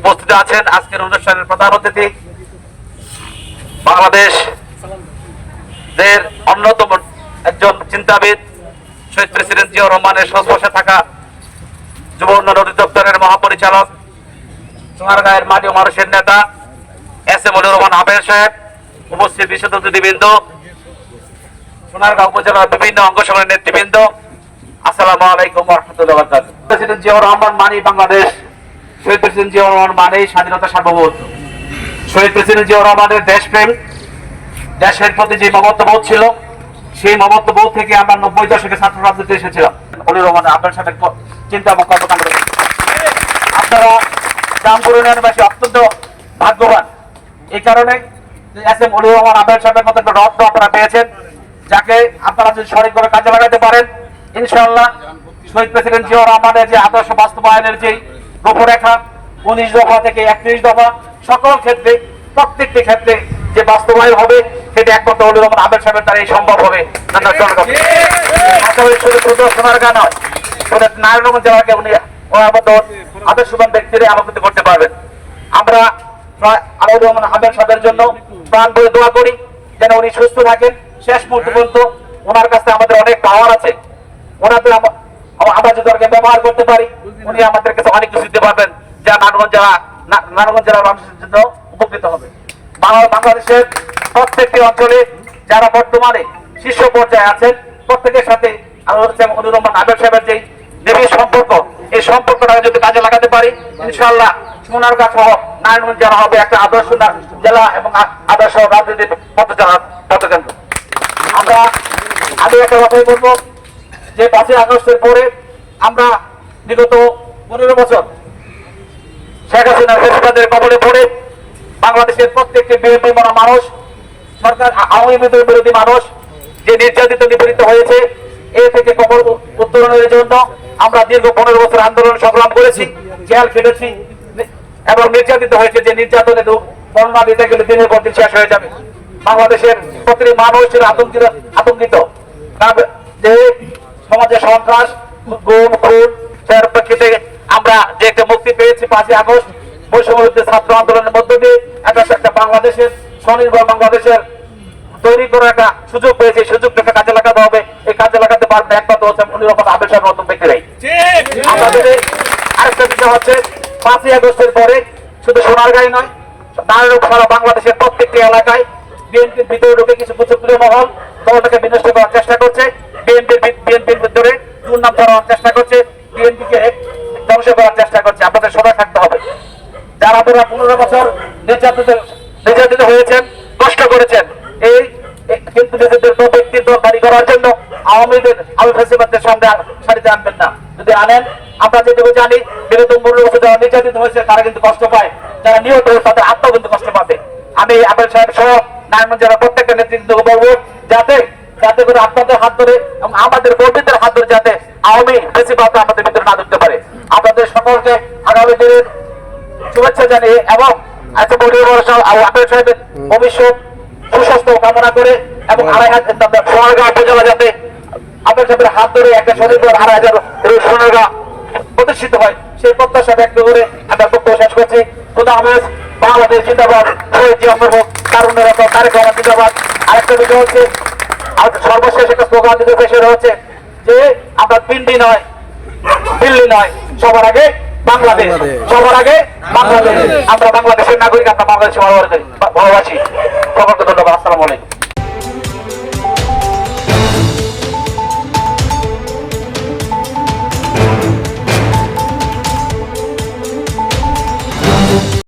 উপস্থিত আছেন আজকের অনুষ্ঠানের প্রধান অতিথি। বাংলাদেশ অন্যতম একজন চিন্তাবিদ, শহীদ প্রেসিডেন্ট জিয়া রহমানের সংস্পর্শে থাকা যুব উন্নয়ন অধিদপ্তরের মহাপরিচালক, সোনারগাঁয়ের মাটি মানুষের নেতা, এস এম মনির রহমান আবের সাহেব, উপস্থিত বিশেষ অতিথিবৃন্দ, সোনারগাঁও উপজেলার বিভিন্ন অঙ্গ সংগ্রহের নেতৃবৃন্দ, আসসালামু আলাইকুম রহমতুল্লাহ প্রেসিডেন্ট জিয়া রহমান মানি বাংলাদেশ শহীদ প্রেসিডেন্ট জিয়া রহমান মানে স্বাধীনতা সার্বভৌমত্ব। শহীদ প্রেসিডেন্ট জিয়া রহমানের দেশপ্রেম, দেশের প্রতি যে মমত্ববোধ ছিল, সেই মমত্ববোধ থেকে আমরা নব্বই দশকে ছাত্র রাজনীতি এসেছিলাম। মনির রহমান, আপনার সাথে চিন্তা এবং কর্মকাণ্ড। আপনারা জামপুর ইউনিয়নবাসী অত্যন্ত ভাগ্যবান। এই কারণে এস এম মনির রহমান আবেদ সাহেবের মতো একটা রত্ন আপনারা পেয়েছেন, যাকে আপনারা যদি সঠিকভাবে কাজে লাগাতে পারেন, ইনশাআল্লাহ শহীদ প্রেসিডেন্ট জিয়া রহমানের যে আদর্শ বাস্তবায়নের যে রূপরেখা, উনিশ দফা থেকে একত্রিশ দফা, সকল ক্ষেত্রে, প্রত্যেকটি ক্ষেত্রে যে বাস্তবায়ন হবে, সেটা একমাত্র মনির রহমান আবেদ সাহেবের দ্বারাই সম্ভব হবে। শুধু শুধু সোনার গান নয় শুধু নারায়ণগঞ্জ জেলাকে উনি ওনার মতো আদর্শবান ব্যক্তিরা আলোকিত করতে পারবেন। আমরা আলুর রহমান আবেদ সাহেবের জন্য প্রাণ বলে দোয়া করি, যেন উনি সুস্থ থাকেন। শেষ মুহূর্ত পর্যন্ত ওনার কাছে আমাদের অনেক পাওয়ার আছে। ওনাদের আম- আম- আমরা যদি ওনাকে ব্যবহার করতে পারি উনি আমাদের কাছে অনেক কিছু দিতে পারবেন, যা নারায়ণগঞ্জ জেলা নারায়ণগঞ্জ জেলার মানুষের জন্য উপকৃত হবে। বাংলা- বাংলাদেশের প্রত্যেকটি অঞ্চলে যারা বর্তমানে শীর্ষ পর্যায়ে আছেন, প্রত্যেকের সাথে আল্লাহ রহমান আবেদ সাহেবের যে নিবিড় সম্পর্ক, এই সম্পর্কটা যদি কাজে লাগাতে পারি, ইনশাআল্লাহ সোনারগাঁ সহ নারায়ণগঞ্জ জেলা হবে একটা আদর্শ জেলা এবং আদর্শ রাজনীতির পথচালা পথকেন্দ্র। আমরা আমি একটা কথাই বলব যে পাঁচই আগস্টের পরে আমরা বিগত পনেরো বছর শেখ হাসিনা ফেসবাদের কবলে পড়ে বাংলাদেশের প্রত্যেকটি বিএনপি মানা মানুষ, সরকার আওয়ামী লীগের বিরোধী মানুষ যে নির্যাতিত নিপীড়িত হয়েছে, এ থেকে কবল উ- উত্তরণের জন্য আমরা দীর্ঘ পনেরো বছর আন্দোলন সংগ্রাম করেছি জেল খেটেছি এবং নির্যাতিত হয়েছে যে নির্যাতনের রূপ বর্ণনা দিতে গেলে দিনের পর দিন শেষ হয়ে যাবে। বাংলাদেশের প্রতিটি মানুষ ছিল আতঙ্কিত আতঙ্কিত। সমাজে সন্ত্রাস, গুম, খুন তার প্রেক্ষিতে আমরা যে একটা মুক্তি পেয়েছি পাঁচই আগস্ট বৈষম্যবিরোধী ছাত্র আন্দোলনের মধ্য দিয়ে একটা একটা বাংলাদেশের স্বনির্ভর বাংলাদেশের তৈরি করার একটা সুযোগ পেয়েছে। এই সুযোগটাকে কাজে লাগাতে হবে। এই কাজে লাগাতে পারবে একমাত্র হচ্ছে মনির রহমান আবেশের নতুন ব্যক্তিরাই আমাদের আরেকটা বিষয় হচ্ছে, পাঁচই আগস্টের পরে শুধু সোনার সোনারগাঁই নয় নারায়ণ সারা বাংলাদেশের প্রত্যেকটি এলাকায় বিএনপির ভিতরে ঢুকে কিছু কুচক্রীয় মহল দলটাকে বিনষ্ট করার চেষ্টা করছে। বিএনপির বিএনপির ভিতরে দুর্নাম ছড়ানোর চেষ্টা করছে। বিএনপিকে ধ্বংস করার চেষ্টা করছে, আপনাদের থাকতে হবে। যারা আপনারা পনেরো বছর নির্যাতিত হয়েছেন কষ্ট করেছেন, এই কিন্তু নিজেদের করার জন্য ফেসিবাদের সামনে সারিতে আনবেন না। যদি আনেন, আমরা যেটুকু জানি বছর যারা নির্যাতিত হয়েছে, তারা কিন্তু কষ্ট পায়। যারা নিহত হয়েছে, তাদের কিন্তু কষ্ট পাবে। আমি আবেল সাহেব সহ নারায়ণগঞ্জ জেলা প্রত্যেকটা নেতৃত্ব বলব যাতে যাতে করে আপনাদের হাত ধরে এবং আমাদের কর্মীদের হাত ধরে যাতে আওয়ামী আমাদের ভিতরে না ঢুকতে পারে। আপনাদের সকলকে আগামী দিনের শুভেচ্ছা জানিয়ে এবং বলিউড আবেদ সাহেবের ভবিষ্যৎ সুস্বাস্থ্য কামনা করে এবং আড়াই হাজার সোনারগাঁ উপজেলা যাতে সাহেবের হাত ধরে একটা স্বনির্ভর আড়াই হাজার সোনারগাঁ প্রতিষ্ঠিত হয় সেই প্রত্যাশা ব্যক্ত করে আমরা বক্তব্য শেষ করছি। খুদা আহমেদ বাংলাদেশ জিন্দাবাদ শহীদ জিয়া তারেক রহমান জিন্দাবাদ। আরেকটা বিষয় হচ্ছে আর সর্বশেষ একটা স্লোগান দিতে হচ্ছে যে আমরা পিন্ডি নয় দিল্লি নয় সবার আগে বাংলাদেশ সবার আগে বাংলাদেশ। আমরা বাংলাদেশের নাগরিক আমরা বাংলাদেশ ভালোবাসি সকলকে ধন্যবাদ আসসালামু আলাইকুম।